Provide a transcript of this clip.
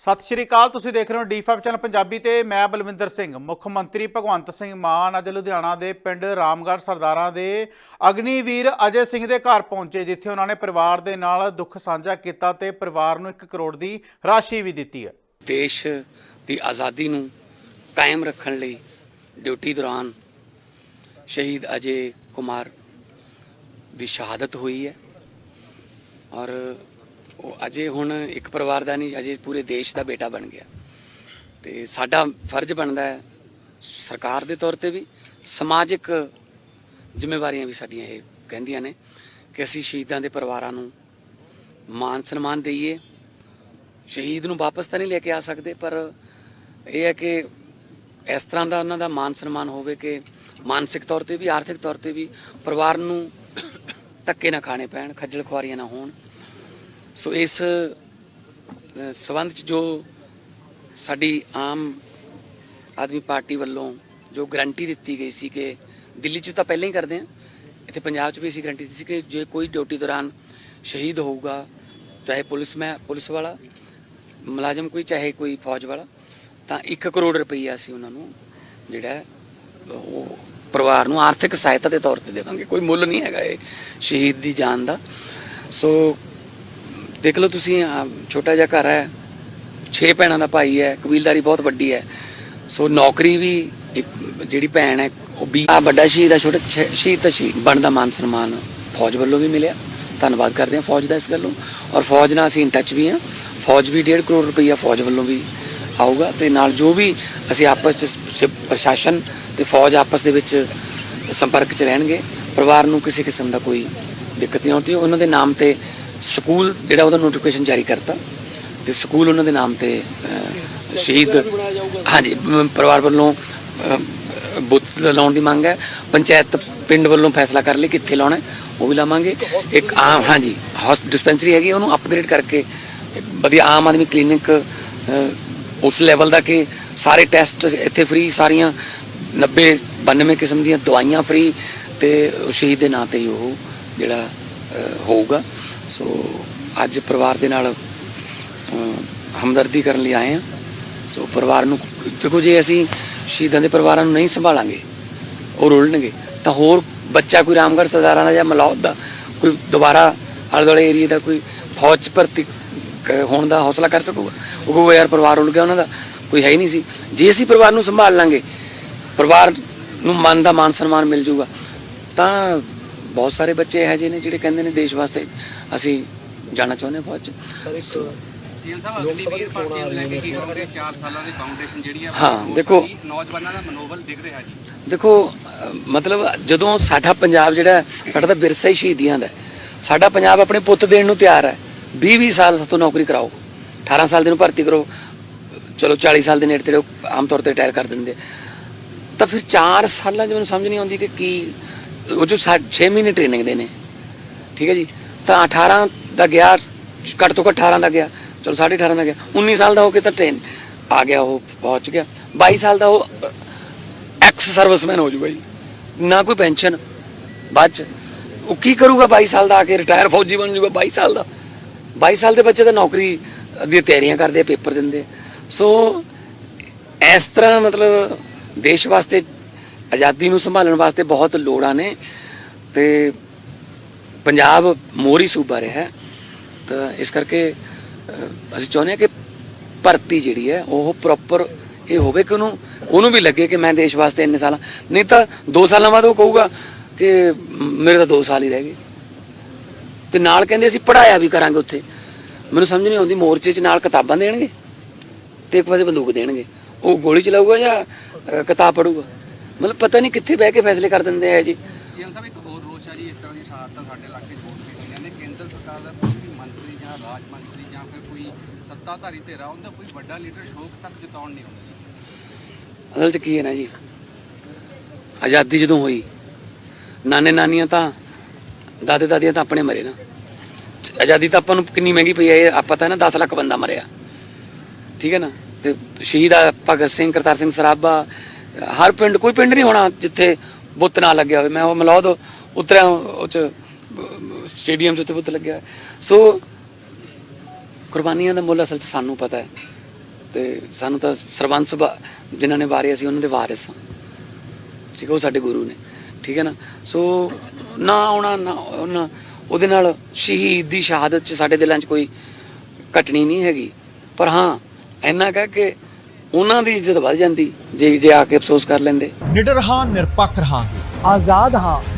ਸਤਿ ਸ਼੍ਰੀ ਅਕਾਲ, ਤੁਸੀਂ ਦੇਖ ਰਹੇ ਹੋ ਡੀ5 ਚੈਨਲ ਪੰਜਾਬੀ ਤੇ ਮੈਂ ਬਲਵਿੰਦਰ ਸਿੰਘ, ਮੁੱਖ ਮੰਤਰੀ ਭਗਵੰਤ ਸਿੰਘ ਮਾਨ ਅੱਜ ਲੁਧਿਆਣਾ ਦੇ ਪਿੰਡ ਰਾਮਗੜ੍ਹ ਸਰਦਾਰਾਂ ਦੇ ਅਗਨੀਵੀਰ ਅਜੇ ਸਿੰਘ ਦੇ ਘਰ ਪਹੁੰਚੇ, ਜਿੱਥੇ ਉਹਨਾਂ ਨੇ ਪਰਿਵਾਰ ਦੇ ਨਾਲ ਦੁੱਖ ਸਾਂਝਾ ਕੀਤਾ ਤੇ ਪਰਿਵਾਰ ਨੂੰ 1 ਕਰੋੜ ਦੀ ਰਾਸ਼ੀ ਵੀ ਦਿੱਤੀ ਹੈ। ਦੇਸ਼ ਦੀ ਆਜ਼ਾਦੀ ਨੂੰ ਕਾਇਮ ਰੱਖਣ ਲਈ ਡਿਊਟੀ ਦੌਰਾਨ ਸ਼ਹੀਦ ਅਜੇ ਕੁਮਾਰ ਦੀ ਸ਼ਹਾਦਤ ਹੋਈ ਹੈ ਔਰ ਉਹ ਅਜੇ ਹੁਣ ਇੱਕ ਪਰਿਵਾਰ ਦਾ ਨਹੀਂ, ਅਜੇ ਪੂਰੇ ਦੇਸ਼ ਦਾ ਬੇਟਾ ਬਣ ਗਿਆ। ਤੇ ਸਾਡਾ ਫਰਜ਼ ਬਣਦਾ ਹੈ, ਸਰਕਾਰ ਦੇ ਤੌਰ ਤੇ ਵੀ ਸਮਾਜਿਕ ਜ਼ਿੰਮੇਵਾਰੀਆਂ ਵੀ ਸਾਡੀਆਂ ਇਹ ਕਹਿੰਦੀਆਂ ਨੇ ਕਿ ਅਸੀਂ ਸ਼ਹੀਦਾਂ ਦੇ ਪਰਿਵਾਰਾਂ ਨੂੰ ਮਾਨ ਸਨਮਾਨ ਦਈਏ। ਸ਼ਹੀਦ ਨੂੰ ਵਾਪਸ ਤਾਂ ਨਹੀਂ ਲੈ ਕੇ ਆ ਸਕਦੇ, ਪਰ ਇਹ ਹੈ ਕਿ ਇਸ ਤਰ੍ਹਾਂ ਦਾ ਉਹਨਾਂ ਦਾ ਮਾਨ ਸਨਮਾਨ ਹੋਵੇ ਕਿ ਮਾਨਸਿਕ ਤੌਰ ਤੇ ਵੀ, ਆਰਥਿਕ ਤੌਰ ਤੇ ਵੀ ਪਰਿਵਾਰ ਨੂੰ ਧੱਕੇ ਨਾ ਖਾਣੇ ਪੈਣ, ਖੱਜਲ ਖੁਆਰੀਆਂ ਨਾ ਹੋਣ। ਸੋ ਇਸ ਅ, ਸੰਬੰਧ ਚ ਜੋ ਸਾਡੀ ਆਮ ਆਦਮੀ ਪਾਰਟੀ ਵੱਲੋਂ ਜੋ ਗਰੰਟੀ ਦਿੱਤੀ ਗਈ ਸੀ ਕਿ ਦਿੱਲੀ 'ਚ ਤਾਂ ਪਹਿਲਾਂ ਹੀ ਕਰਦੇ ਆ ਇੱਥੇ ਪੰਜਾਬ 'ਚ ਵੀ ਅਸੀਂ ਗਰੰਟੀ ਦਿੱਤੀ ਸੀ ਕਿ ਜੇ ਕੋਈ ਡਿਊਟੀ ਦੌਰਾਨ ਸ਼ਹੀਦ ਹੋਊਗਾ ਚਾਹੇ ਪੁਲਿਸ ਮੈਂ ਪੁਲਿਸ ਵਾਲਾ ਮੁਲਾਜ਼ਮ ਕੋਈ ਚਾਹੇ ਕੋਈ ਫੌਜ ਵਾਲਾ ਤਾਂ 1 ਕਰੋੜ ਰੁਪਈਆ ਅਸੀਂ ਉਹਨਾਂ ਨੂੰ ਜਿਹੜਾ ਉਹ ਪਰਿਵਾਰ ਨੂੰ ਆਰਥਿਕ ਸਹਾਇਤਾ ਦੇ ਤੌਰ ਤੇ ਦੇਵਾਂਗੇ। ਕੋਈ ਮੁੱਲ ਨਹੀਂ ਹੈਗਾ ਇਹ ਸ਼ਹੀਦ ਦੀ ਜਾਨ ਦਾ। ਸੋ ਦੇਖ ਲਓ ਤੁਸੀਂ, ਆਹ ਛੋਟਾ ਜਿਹਾ ਘਰ ਹੈ, ਛੇ ਭੈਣਾਂ ਦਾ ਭਾਈ ਹੈ, ਕਬੀਲਦਾਰੀ ਬਹੁਤ ਵੱਡੀ ਹੈ। ਸੋ ਨੌਕਰੀ ਵੀ ਇੱਕ, ਜਿਹੜੀ ਭੈਣ ਹੈ, ਉਹ ਵੀ ਆ ਵੱਡਾ ਸ਼ਹੀਦ ਹੈ, ਛੋਟਾ ਛ- ਸ਼ਹੀਦ ਤਾਂ ਸ਼ਹੀਦ ਬਣਦਾ ਮਾਨ ਸਨਮਾਨ ਫੌਜ ਵੱਲੋਂ ਵੀ ਮਿਲਿਆ। ਧੰਨਵਾਦ ਕਰਦੇ ਹਾਂ ਫੌਜ ਦਾ ਇਸ ਗੱਲੋਂ। ਔਰ ਫੌਜ ਨਾਲ ਅਸੀਂ ਇਨ ਟੱਚ ਵੀ ਹਾਂ। ਫੌਜ ਵੀ 1.5 ਕਰੋੜ ਰੁਪਈਆ ਫੌਜ ਵੱਲੋਂ ਵੀ ਆਊਗਾ ਤੇ ਨਾਲ ਜੋ ਵੀ ਅਸੀਂ ਆਪਸ ਚ ਸ- ਪ੍ਰਸ਼ਾਸਨ ਤੇ ਫੌਜ ਆਪਸ ਦੇ ਵਿੱਚ ਸੰਪਰਕ ਚ ਰਹਿਣਗੇ, ਪਰਿਵਾਰ ਨੂੰ ਕਿਸੇ ਕਿਸਮ ਦਾ ਕੋਈ ਦਿੱਕਤ ਨਹੀਂ ਆਉਂਦੀ। ਉਹਨਾਂ ਦੇ ਨਾਮ ਤੇ ਸਕੂਲ ਜਿਹੜਾ ਉਹਦਾ ਨੋਟੀਫਿਕੇਸ਼ਨ ਜਾਰੀ ਕਰਤਾ ਤੇ ਸਕੂਲ ਉਹਨਾਂ ਦੇ ਨਾਮ ਤੇ ਸ਼ਹੀਦ ਹਾਂਜੀ ਪਰਿਵਾਰ ਵੱਲੋਂ ਬੁੱਤ ਲਾਉਣ ਦੀ ਮੰਗ ਹੈ। ਪੰਚਾਇਤ ਪਿੰਡ ਵੱਲੋਂ ਫੈਸਲਾ ਕਰ ਲਈ ਕਿੱਥੇ ਲਾਉਣਾ ਉਹ ਵੀ ਲਾਵਾਂਗੇ। ਇੱਕ ਆਮ, ਹਾਂਜੀ ਹਸਪ ਡਿਸਪੈਂਸਰੀ ਹੈਗੀ, ਉਹਨੂੰ ਅਪਗ੍ਰੇਡ ਕਰਕੇ ਵਧੀਆ ਆਮ ਆਦਮੀ ਕਲੀਨਿਕ ਉਸ ਲੈਵਲ ਦਾ ਕਿ ਸਾਰੇ ਟੈਸਟ ਇੱਥੇ ਫ੍ਰੀ ਸਾਰੀਆਂ 90 92 ਕਿਸਮ ਦੀਆਂ ਦਵਾਈਆਂ ਫ੍ਰੀ ਤੇ ਸ਼ਹੀਦ ਦੇ ਨਾਂ ਤੇ ਹੀ ਉਹ ਜਿਹੜਾ ਹੋਊਗਾ। ਸੋ ਅੱਜ ਪਰਿਵਾਰ ਦੇ ਨਾਲ ਹਮਦਰਦੀ ਕਰਨ ਲਈ ਆਏ ਹਾਂ। ਸੋ ਪਰਿਵਾਰ ਨੂੰ ਦੇਖੋ ਜੇ ਅਸੀਂ ਸ਼ਹੀਦਾਂ ਦੇ ਪਰਿਵਾਰਾਂ ਨੂੰ ਨਹੀਂ ਸੰਭਾਲਾਂਗੇ ਉਹ ਰੁਲਣਗੇ ਤਾਂ ਹੋਰ ਬੱਚਾ ਕੋਈ ਰਾਮਗੜ੍ਹ ਸਰਦਾਰਾਂ ਦਾ ਜਾਂ ਮਲੌਦ ਦਾ ਕੋਈ ਦੁਬਾਰਾ ਆਲੇ ਦੁਆਲੇ ਏਰੀਆ ਦਾ ਕੋਈ ਫੌਜ 'ਚ ਭਰਤੀ ਕ- ਹੋਣ ਦਾ ਹੌਸਲਾ ਕਰ ਸਕੂਗਾ? ਉਹ ਕਹੂਗਾ, ਯਾਰ ਪਰਿਵਾਰ ਰੁਲ ਗਿਆ, ਉਹਨਾਂ ਦਾ ਕੋਈ ਹੈ ਹੀ ਨਹੀਂ ਸੀ। ਜੇ ਅਸੀਂ ਪਰਿਵਾਰ ਨੂੰ ਸੰਭਾਲ ਲਾਂਗੇ, ਪਰਿਵਾਰ ਨੂੰ ਮਨ ਦਾ ਮਾਨ ਸਨਮਾਨ ਮਿਲ ਜੂਗਾ, ਤਾਂ ਬਹੁਤ ਸਾਰੇ ਬੱਚੇ ਇਹੋ ਜਿਹੇ ਨੇ ਜਿਹੜੇ ਕਹਿੰਦੇ ਨੇ ਦੇਸ਼ ਵਾਸਤੇ ਅਸੀਂ ਜਾਣਾ ਚਾਹੁੰਦੇ ਹਾਂ ਫੌਜ 'ਚ। ਜੀਐਨ ਸਾਹਿਬ ਅਗਲੀ ਵੀਰ ਭਰਤੀ ਨੂੰ ਲੈ ਕੇ ਕੀ ਕਰੋਗੇ 4 ਸਾਲਾਂ ਦੀ ਫਾਊਂਡੇਸ਼ਨ ਜਿਹੜੀ ਹੈ ਦੇਖੋ। ਕੀ ਨੌਜਵਾਨਾਂ ਦਾ ਮਨੋਬਲ ਦਿਖ ਰਿਹਾ ਜੀ। ਦੇਖੋ ਅਹ ਮਤਲਬ ਜਦੋਂ ਸਾਡਾ ਪੰਜਾਬ ਜਿਹੜਾ ਸਾਡਾ ਤਾਂ ਵਿਰਸਾ ਹੀ ਸ਼ਹੀਦੀਆਂ ਦਾ ਹੈ। ਸਾਡਾ ਪੰਜਾਬ ਆਪਣੇ ਪੁੱਤ ਦੇਣ ਨੂੰ ਤਿਆਰ ਹੈ। 20 20 ਸਾਲ ਸਾਤੋਂ ਨੌਕਰੀ ਕਰਾਓ। 18 ਸਾਲ ਦੇ ਨੂੰ ਭਰਤੀ ਕਰੋ। ਚਲੋ 40 ਸਾਲ ਦੇ ਨੇੜੇ ਤੇੜੇ ਉਹ ਆਮ ਤੌਰ ਤੇ ਰਿਟਾਇਰ ਕਰ ਦਿੰਦੇ ਤਾਂ ਫਿਰ 4 ਸਾਲਾਂ 'ਚ ਮੈਨੂੰ ਸਮਝ ਨਹੀਂ ਆਉਂਦੀ ਕਿ ਕੀ ਉਹ ਜੋ 6 ਮਹੀਨੇ ਟ੍ਰੇਨਿੰਗ ਦੇ ਨੇ। ਠੀਕ ਹੈ ਜੀ? ਤਾਂ 18 ਦਾ ਗਿਆ, ਘੱਟ ਤੋਂ ਘੱਟ 18 ਦਾ ਗਿਆ। ਚਲੋ 18.5 ਦਾ ਗਿਆ। 19 ਸਾਲ ਦਾ ਹੋ ਕੇ ਤਾਂ ਟ੍ਰੇਨ ਆ ਗਿਆ, ਉਹ ਪਹੁੰਚ ਗਿਆ। 22 ਸਾਲ ਦਾ ਉਹ ਐਕਸ ਸਰਵਿਸਮੈਨ ਹੋ ਜੂਗਾ ਜੀ ਨਾ ਕੋਈ ਪੈਨਸ਼ਨ ਬਾਅਦ ਚ, ਉਹ ਕੀ ਕਰੂਗਾ 22 ਸਾਲ ਦਾ ਆ ਕੇ? ਰਿਟਾਇਰ ਫੌਜੀ ਬਣ ਜੂਗਾ 22 ਸਾਲ ਦਾ। 22 ਸਾਲ ਦੇ ਬੱਚੇ ਤਾਂ ਨੌਕਰੀ ਦੀਆਂ ਤਿਆਰੀਆਂ ਕਰਦੇ ਆ, ਪੇਪਰ ਦਿੰਦੇ ਸੋ, ਇਸ ਤਰ੍ਹਾਂ ਮਤਲਬ ਦੇਸ਼ ਵਾਸਤੇ, ਆਜ਼ਾਦੀ ਨੂੰ ਸੰਭਾਲਣ ਵਾਸਤੇ ਬਹੁਤ ਲੋੜਾਂ ਨੇ। ਤੇ ਪੰਜਾਬ ਮੋਰੀ ਸੂਬਾ ਰਿਹਾ ਹੈ। ਤਾਂ ਇਸ ਕਰਕੇ ਅਸੀਂ ਚਾਹੁੰਦੇ ਹਾਂ ਕਿ ਭਰਤੀ ਜਿਹੜੀ ਹੈ ਉਹ ਪ੍ਰੋਪਰ ਇਹ ਹੋਵੇ ਕਿ ਉਹਨੂੰ ਉਹਨੂੰ ਵੀ ਲੱਗੇ ਕਿ ਮੈਂ ਦੇਸ਼ ਵਾਸਤੇ ਇੰਨੇ ਸਾਲਾਂ ਨਹੀਂ ਤਾਂ 2 ਸਾਲਾਂ ਬਾਅਦ ਉਹ ਕਹੂਗਾ ਕਿ ਮੇਰੇ ਤਾਂ 2 ਸਾਲ ਹੀ ਰਹਿ ਗਏ ਤੇ ਨਾਲ ਕਹਿੰਦੇ ਅਸੀਂ ਪੜਾਇਆ ਵੀ ਕਰਾਂਗੇ ਉੱਥੇ ਮੈਨੂੰ ਸਮਝ ਨਹੀਂ ਆਉਂਦੀ ਮੋਰਚੇ 'ਚ ਨਾਲ ਕਿਤਾਬਾਂ ਦੇਣਗੇ ਤੇ ਇੱਕ ਪਾਸੇ ਬੰਦੂਕ ਦੇਣਗੇ ਉਹ ਗੋਲੀ ਚਲਾਊਗਾ ਜਾਂ ਕਿਤਾਬ ਪੜੂਗਾ ਮਤਲਬ ਪਤਾ ਨਹੀਂ ਕਿੱਥੇ ਬਹਿ ਕੇ ਫੈਸਲੇ ਕਰ ਦਿੰਦੇ ਆ ਜੀ ਜੀਐਨ ਸਾਹਿਬ ਇੱਕ ਹੋਰ ਸਾਡੇ ਇਲਾਕੇ 'ਚ ਬਹੁਤ ਹੋਈਆਂ ਨੇ। ਕੇਂਦਰ ਸਰਕਾਰ ਦਾ ਕੋਈ ਵੀ ਮੰਤਰੀ ਜਾਂ ਰਾਜ ਮੰਤਰੀ ਜਾਂ ਫਿਰ ਕੋਈ ਸੱਤਾਧਾਰੀ ਧਿਰਾ ਉਹਦਾ ਕੋਈ ਵੱਡਾ ਲੀਡਰ ਸ਼ੋਕ ਤੱਕ ਜਤਾਉਣ ਨਹੀਂ ਆਉਂਦਾ। ਅਸਲ 'ਚ ਕੀ ਹੈ ਨਾ ਜੀ? ਆਜ਼ਾਦੀ ਜਦੋਂ ਹੋਈ, ਨਾਨੇ ਨਾਨੀਆਂ ਤਾਂ, ਦਾਦੇ ਦਾਦੀਆਂ ਤਾਂ ਆਪਣੇ ਮਰੇ ਨਾ। ਆਜ਼ਾਦੀ ਤਾਂ ਆਪਾਂ ਨੂੰ ਕਿੰਨੀ ਮਹਿੰਗੀ ਪਈ ਹੈ ਆਪਾਂ ਤਾਂ ਨਾ 10 ਲੱਖ ਬੰਦਾ ਮਰਿਆ। ਠੀਕ ਹੈ ਨਾ? ਤੇ ਸ਼ਹੀਦ ਆ ਭਗਤ ਸਿੰਘ, ਕਰਤਾਰ ਸਿੰਘ ਸਰਾਭਾ, ਹਰ ਪਿੰਡ, ਕੋਈ ਪਿੰਡ ਨਹੀਂ ਹੋਣਾ ਜਿੱਥੇ ਬੁੱਤ ਨਾ ਲੱਗਿਆ ਹੋਵੇ। ਮੈਂ ਉਹ ਮਲੌਦ ਉਤਰਿਆ ਉਹ ਚ ਸਟੇਡੀਅਮ 'ਚ ਉੱਤੇ ਪੁੱਤ ਲੱਗਿਆ। ਸੋ ਕੁਰਬਾਨੀਆਂ ਦਾ ਮੁੱਲ ਅਸਲ 'ਚ ਸਾਨੂੰ ਪਤਾ ਹੈ। ਤੇ ਸਾਨੂੰ ਤਾਂ ਸਰਬੰਸ ਵਾ- ਜਿਨ੍ਹਾਂ ਨੇ ਵਾਰਿਆ ਸੀ ਉਹਨਾਂ ਦੇ ਵਾਰਿਸ ਹਾਂ ਠੀਕ ਹੈ, ਉਹ ਸਾਡੇ ਗੁਰੂ ਨੇ। ਠੀਕ ਹੈ ਨਾ? ਸੋ ਨਾ ਆਉਣਾ ਨਾ ਉਹਨਾਂ ਉਹਦੇ ਨਾਲ ਸ਼ਹੀਦ ਦੀ ਸ਼ਹਾਦਤ 'ਚ ਸਾਡੇ ਦਿਲਾਂ 'ਚ ਕੋਈ ਘਟਣੀ ਨਹੀਂ ਹੈਗੀ। ਪਰ ਹਾਂ ਇੰਨਾ ਕਹਿ ਕੇ ਉਹਨਾਂ ਦੀ ਇੱਜ਼ਤ ਵੱਧ ਜਾਂਦੀ ਜੇ ਜੇ ਆ ਕੇ ਅਫਸੋਸ ਕਰ ਲੈਂਦੇ। ਨਿਡਰ ਹਾਂ ਨਿਰਪੱਖ ਹਾਂ ਆਜ਼ਾਦ ਹਾਂ।